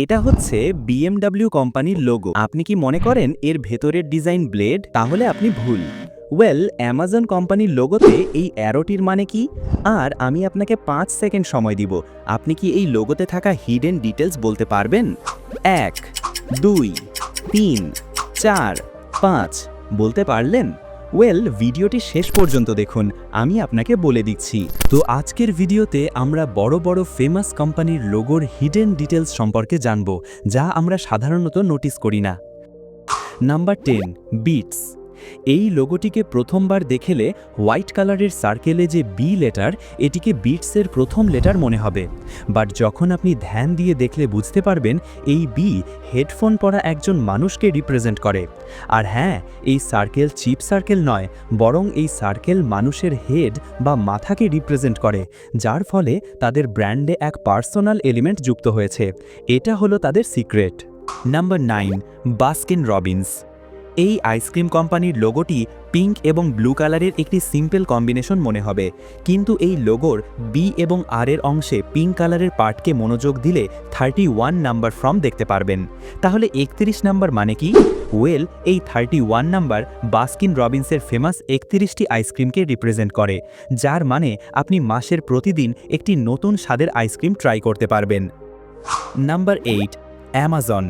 এটা হচ্ছে বিএমডাব্লিউ কোম্পানির লোগো আপনি কি মনে করেন এর ভেতরের ডিজাইন ব্লেড তাহলে আপনি ভুল। ওয়েল অ্যামাজন কোম্পানির লোগোতে এই অ্যারোটির মানে কি? আর আমি আপনাকে পাঁচ সেকেন্ড সময় দিব। আপনি কি এই লোগোতে থাকা হিডেন ডিটেলস বলতে পারবেন? এক, দুই, তিন, চার, পাঁচ। বলতে পারলেন? ওয়েল ভিডিওটি শেষ পর্যন্ত দেখুন, আমি আপনাকে বলে দিচ্ছি। তো আজকের ভিডিওতে আমরা বড় বড় ফেমাস কোম্পানির লোগোর হিডেন ডিটেলস সম্পর্কে জানব, যা আমরা সাধারণত নোটিস করি না। নাম্বার টেন বিটস এই লোগোটিকে প্রথমবার দেখেলে হোয়াইট কালারের সার্কেলে যে বি লেটার এটিকে বিটসের প্রথম লেটার মনে হবে। বাট যখন আপনি ধ্যান দিয়ে দেখলে বুঝতে পারবেন, এই বি হেডফোন পরা একজন মানুষকে রিপ্রেজেন্ট করে। আর হ্যাঁ এই সার্কেল চিপ সার্কেল নয়, বরং এই সার্কেল মানুষের হেড বা মাথাকে রিপ্রেজেন্ট করে, যার ফলে তাদের ব্র্যান্ডে এক পার্সোনাল এলিমেন্ট যুক্ত হয়েছে। এটা হলো তাদের secret number nine Baskin Robbins এই আইসক্রিম কোম্পানির লোগোটি পিঙ্ক এবং ব্লু কালারের একটি সিম্পল কম্বিনেশন মনে হবে। কিন্তু এই লোগোর বি এবং আর এর অংশে পিঙ্ক কালারের পার্টকে মনোযোগ দিলে থার্টি ওয়ান নাম্বার ফ্রম দেখতে পারবেন। তাহলে একত্রিশ নাম্বার মানে কি? ওয়েল, এই থার্টি ওয়ান নাম্বার বাস্কিন রবিন্সের ফেমাস একত্রিশটি আইসক্রিমকে রিপ্রেজেন্ট করে, যার মানে আপনি মাসের প্রতিদিন একটি নতুন স্বাদের আইসক্রিম ট্রাই করতে পারবেন। Number eight, Amazon.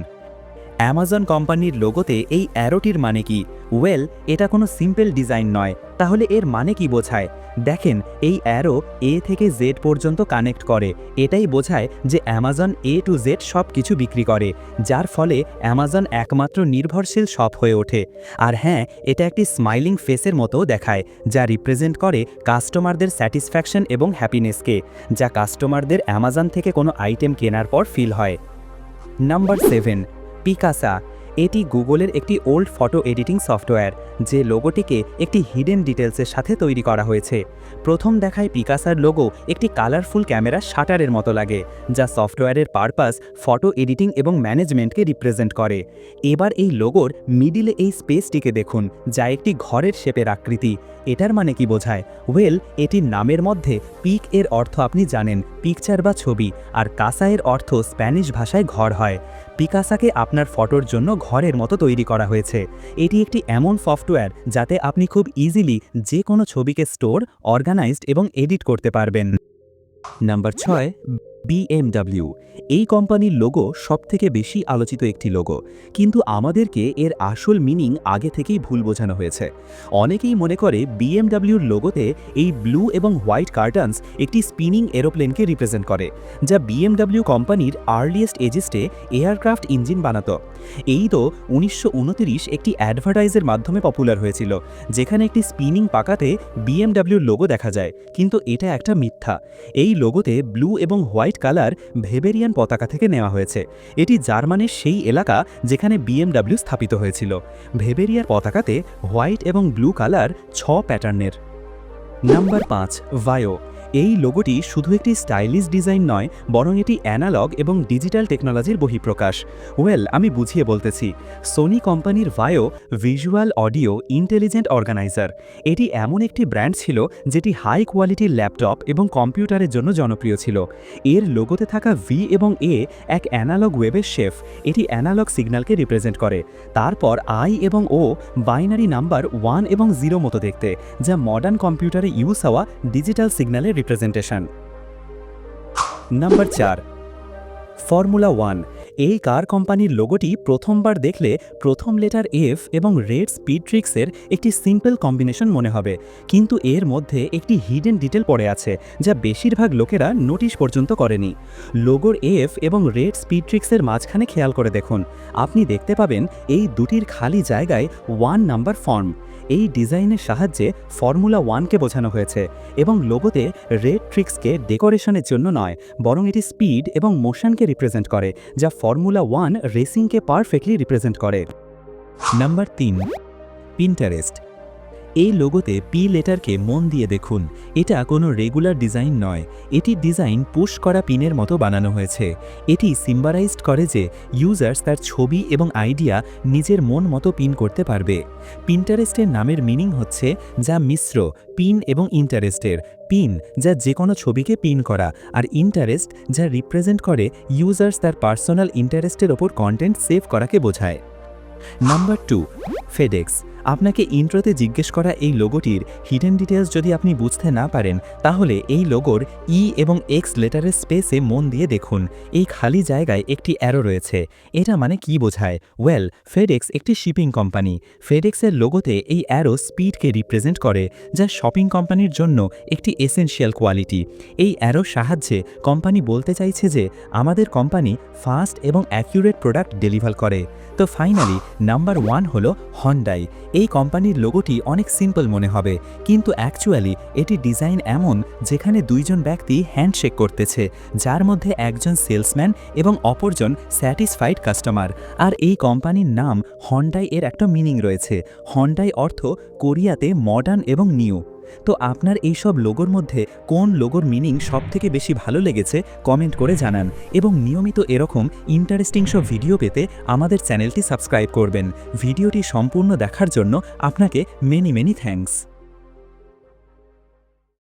অ্যামাজন কোম্পানির লোগোতে এই অ্যারোটির মানে কি? ওয়েল, এটা কোনো সিম্পল ডিজাইন নয়। তাহলে এর মানে কি বোঝায়? দেখেন, এই অ্যারো এ থেকে জেড পর্যন্ত কানেক্ট করে। এটাই বোঝায় যে অ্যামাজন এ টু জেড সব কিছু বিক্রি করে, যার ফলে অ্যামাজন একমাত্র নির্ভরশীল শপ হয়ে ওঠে। আর হ্যাঁ এটা একটি স্মাইলিং ফেসের মতোও দেখায়, যা রিপ্রেজেন্ট করে কাস্টমারদের স্যাটিসফ্যাকশন এবং হ্যাপিনেসকে, যা কাস্টমারদের অ্যামাজন থেকে কোনো আইটেম কেনার পর ফিল হয়। নাম্বার সেভেন পিকাসা এটি গুগলের একটি ওল্ড ফটো এডিটিং সফটওয়্যার, যে লোগোটিকে একটি হিডেন ডিটেলসের সাথে তৈরি করা হয়েছে। প্রথম দেখায় পিকাসার লোগো একটি কালারফুল ক্যামেরা শাটারের মতো লাগে, যা সফটওয়্যারের পারপাস ফটো এডিটিং এবং ম্যানেজমেন্টকে রিপ্রেজেন্ট করে। এবার এই লোগোর মিডিলে এই স্পেসটিকে দেখুন, যা একটি ঘরের শেপের আকৃতি। এটার মানে কি বোঝায়? ওয়েল এটির নামের মধ্যে পিক এর অর্থ আপনি জানেন পিকচার বা ছবি, আর কাসা এর অর্থ স্প্যানিশ ভাষায় ঘর হয়। পিকাসাকে আপনার ফটোর জন্য ঘরের মতো তৈরি করা হয়েছে। এটি একটি এমন সফটওয়্যার যাতে আপনি খুব ইজিলি যে কোনো ছবিকে স্টোর অর্গানাইজড এবং এডিট করতে পারবেন। নাম্বার ছয় বিএমডাব্লিউ এই কোম্পানির লোগো সবথেকে বেশি আলোচিত একটি লোগো কিন্তু আমাদেরকে এর আসল মিনিং আগে থেকেই ভুল বোঝানো হয়েছে। অনেকেই মনে করে বিএমডাব্লিউর লোগোতে এই ব্লু এবং হোয়াইট কার্টানস একটি স্পিনিং এরোপ্লেনকে রিপ্রেজেন্ট করে, যা বিএমডাব্লিউ কোম্পানির আর্লিয়েস্ট এজিস্টে এয়ারক্রাফট ইঞ্জিন বানাত। এই তো উনিশশো উনত্রিশ একটি অ্যাডভার্টাইজের মাধ্যমে পপুলার হয়েছিল, যেখানে একটি স্পিনিং পাকাতে বিএমডাব্লিউর লোগো দেখা যায়, কিন্তু এটা একটা মিথ্যা। এই লোগোতে ব্লু এবং হোয়াইট কালার ভেবেরিয়ান পতাকা থেকে নেওয়া হয়েছে। এটি জার্মানির সেই এলাকা যেখানে বিএমডাব্লিউ স্থাপিত হয়েছিল। ভেবেরিয়ার পতাকাতে হোয়াইট এবং ব্লু কালার ছ প্যাটার্নের। নাম্বার পাঁচ, ভায়ো। এই লোগোটি শুধু একটি স্টাইলিশ ডিজাইন নয়, বরং এটি অ্যানালগ এবং ডিজিটাল টেকনোলজির বহিঃপ্রকাশ। ওয়েল আমি বুঝিয়ে বলতেছি সোনি কোম্পানির Vaio visual audio intelligent organiser এটি এমন একটি ব্র্যান্ড ছিল যেটি হাই কোয়ালিটির ল্যাপটপ এবং কম্পিউটারের জন্য জনপ্রিয় ছিল। এর লোগোতে থাকা ভি এবং এ এক অ্যানালগ ওয়েবের শেফ এটি অ্যানালগ সিগন্যালকে রিপ্রেজেন্ট করে। তারপর আই এবং ও বাইনারি নাম্বার ওয়ান এবং জিরো মতো দেখতে, যা মডার্ন কম্পিউটারে ইউজ হওয়া ডিজিটাল সিগন্যালের রিপ্রেজেন্টেশন নাম্বার চার ফর্মুলা ওয়ান এই কার কোম্পানির লোগোটি প্রথমবার দেখলে প্রথম লেটার এফ এবং রেড স্পিড ট্রিক্সের একটি সিম্পল কম্বিনেশন মনে হবে। কিন্তু এর মধ্যে একটি হিডেন ডিটেল পড়ে আছে, যা বেশিরভাগ লোকেরা নোটিশ পর্যন্ত করেনি। লোগোর এফ এবং রেড স্পিড ট্রিক্সের মাঝখানে খেয়াল করে দেখুন। আপনি দেখতে পাবেন এই দুটির খালি জায়গায় ওয়ান নাম্বার ফর্ম এই ডিজাইনের সাহায্যে ফর্মুলা ওয়ানকে বোঝানো হয়েছে এবং লোগোতে রেড ট্রিক্সকে ডেকোরেশনের জন্য নয়, বরং এটি স্পিড এবং মোশনকে রিপ্রেজেন্ট করে, যা ফর্মুলা ওয়ান রেসিংকে পারফেক্টলি রিপ্রেজেন্ট করে নাম্বার তিন পিন্টারেস্ট এই লোগোতে পি লেটারকে মন দিয়ে দেখুন। এটা কোনো রেগুলার ডিজাইন নয়। এটির ডিজাইন পুশ করা পিনের মতো বানানো হয়েছে। এটি সিম্বারাইজড করে যে ইউজার্স তার ছবি এবং আইডিয়া নিজের মন মতো পিন করতে পারবে। পিন্টারেস্টের নামের মিনিং হচ্ছে যা মিশ্র পিন এবং ইন্টারেস্টের পিন যা যে কোনো ছবিকে পিন করা আর ইন্টারেস্ট যা রিপ্রেজেন্ট করে ইউজার্স তার পার্সোনাল ইন্টারেস্টের ওপর কন্টেন্ট সেভ করাকে বোঝায়। নাম্বার টু ফেডেক্স আপনাকে ইন্ট্রোতে জিজ্ঞেস করা এই লোগোটির হিডেন ডিটেলস যদি আপনি বুঝতে না পারেন, তাহলে এই লোগোর ই এবং এক্স লেটারের স্পেসে মন দিয়ে দেখুন। এই খালি জায়গায় একটি অ্যারো রয়েছে। এটা মানে কি বোঝায়? ওয়েল ফেডেক্স একটি শিপিং কোম্পানি ফেডেক্সের লোগোতে এই অ্যারো স্পিডকে রিপ্রেজেন্ট করে, যা শপিং কোম্পানির জন্য একটি এসেনশিয়াল কোয়ালিটি এই অ্যারোর সাহায্যে কোম্পানি বলতে চাইছে যে, আমাদের কোম্পানি ফাস্ট এবং অ্যাকিউরেট প্রোডাক্ট ডেলিভার করে। তো ফাইনালি নাম্বার ওয়ান হলো হন্ডাই এই কোম্পানির লোগোটি অনেক সিম্পল মনে হবে, কিন্তু অ্যাকচুয়ালি এটি ডিজাইন এমন যেখানে দুইজন ব্যক্তি হ্যান্ডশেক করতেছে, যার মধ্যে একজন সেলসম্যান এবং অপরজন স্যাটিসফাইড কাস্টমার আর এই কোম্পানির নাম হন্ডাই এর একটা মিনিং রয়েছে। হন্ডাই অর্থ কোরিয়াতে মডার্ন এবং নিউ তো আপনার এইসব লোগোর মধ্যে কোন লোগোর মিনিং সব থেকে বেশি ভালো লেগেছে কমেন্ট করে জানান। এবং নিয়মিত এরকম ইন্টারেস্টিং সব ভিডিও পেতে আমাদের চ্যানেলটি সাবস্ক্রাইব করবেন। ভিডিওটি সম্পূর্ণ দেখার জন্য আপনাকে মেনি মেনি থ্যাঙ্কস